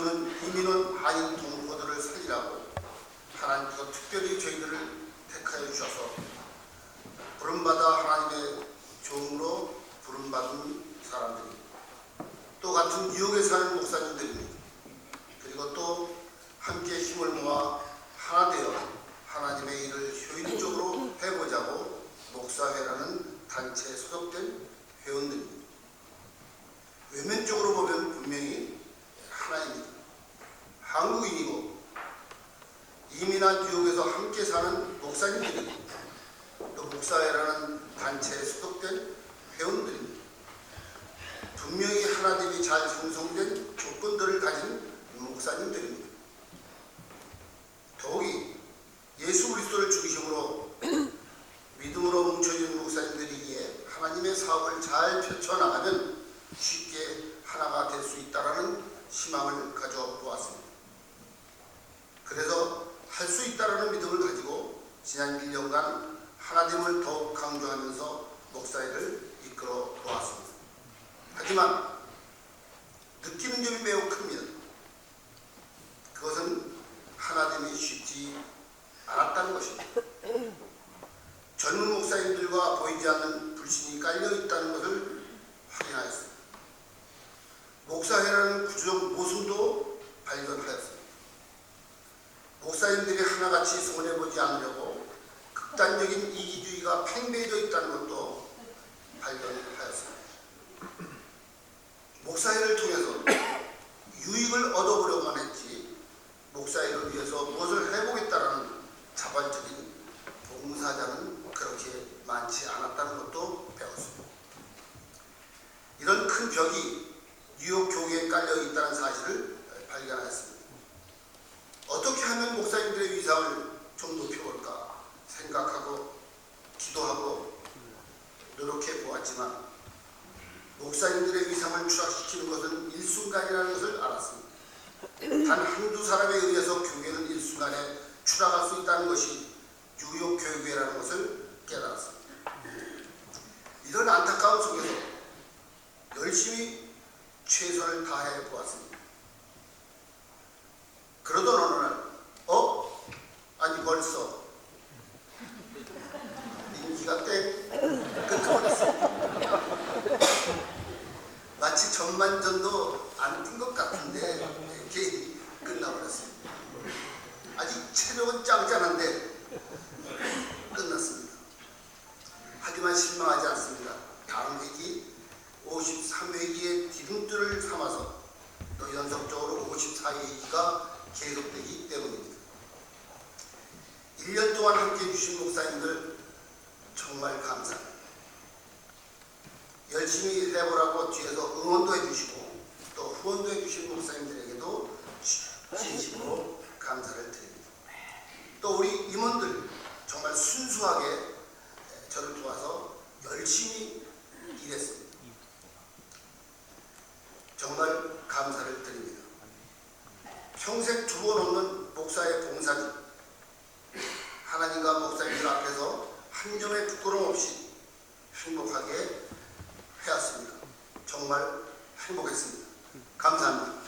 그들은 유민원 하인 두 후보들을 살리라고 하나님께서 특별히 저희들을 택하여 주셔서 부름받아 하나님의 종으로 부름받은 사람들이 또 같은 뉴욕에 사는 목사님들이 그리고 또 함께 힘을 모아 하나 되어 하나님의 일을 효율적으로 해보자고 목사회라는 단체에 소속된 회원들 뉴욕에서 함께 사는 목사님들이고 또 목사회라는 단체에 소속된 회원들입니다. 분명히 하나님이 잘 형성된 조건들을 가진 목사님들입니다. 더욱이 예수 그리스도를 중심으로 믿음으로 뭉쳐진 목사님들이기에 하나님의 사업을 잘 펼쳐나가면 쉽게 하나가 될 수 있다라는 희망을 가져보았습니다. 그래서 할 수 있다라는 믿음을 가지고 지난 1년간 하나님을 더욱 강조하면서 목사회를 이끌어 보았습니다. 하지만 느끼는 점이 매우 큽니다. 그것은 하나님이 쉽지 않았다는 것입니다. 젊은 목사님들과 보이지 않는 불신이 깔려 있다는 것을 확인하였습니다. 목사회라는 구조적 모순도 발견하였습니다. 목사님들이 하나같이 손해보지 않으려고 극단적인 이기주의가 팽배해져 있다는 것도 발견하였습니다. 목사회를 통해서 유익을 얻어보려고만 했지 목사회를 위해서 무엇을 해보겠다라는 자발적인 봉사자는 그렇게 많지 않았다는 것도 배웠습니다. 이런 큰 벽이 뉴욕 교회에 깔려 있다는 사실을 발견하였습니다. 어떻게 하면 목사님들의 위상을 좀 높여볼까 생각하고 기도하고 노력해 보았지만 목사님들의 위상을 추락시키는 것은 일순간이라는 것을 알았습니다. 단 한두 사람에 의해서 교회는 일순간에 추락할 수 있다는 것이 뉴욕 교회라는 것을 깨달았습니다. 이런 안타까움 속에서 열심히 최선을 다해 보았습니다. 날, 어? 아니 벌써 임기가 땡 끝나버렸어요. 마치 전반전도 안 뛴 것 같은데 이렇게 끝나버렸어요. 아직 체력은 짱짱한데 끝났습니다. 하지만 실망하지 않습니다. 다음 회기 53회기의 뒤름돌을 삼아서 또 연속적으로 54회기가 계속되기 때문입니다. 1년 동안 함께 해주신 목사님들 정말 감사합니다. 열심히 해보라고 뒤에서 응원도 해주시고 또 후원도 해주신 목사님들에게도 진심으로 감사를 드립니다. 또 우리 임원들 정말 순수하게 저를 도와서 열심히 일했습니다. 정말 감사를 드립니다. 평생 두 번 없는 목사의 봉사님 하나님과 목사님들 앞에서 한 점의 부끄러움 없이 행복하게 해왔습니다. 정말 행복했습니다. 감사합니다.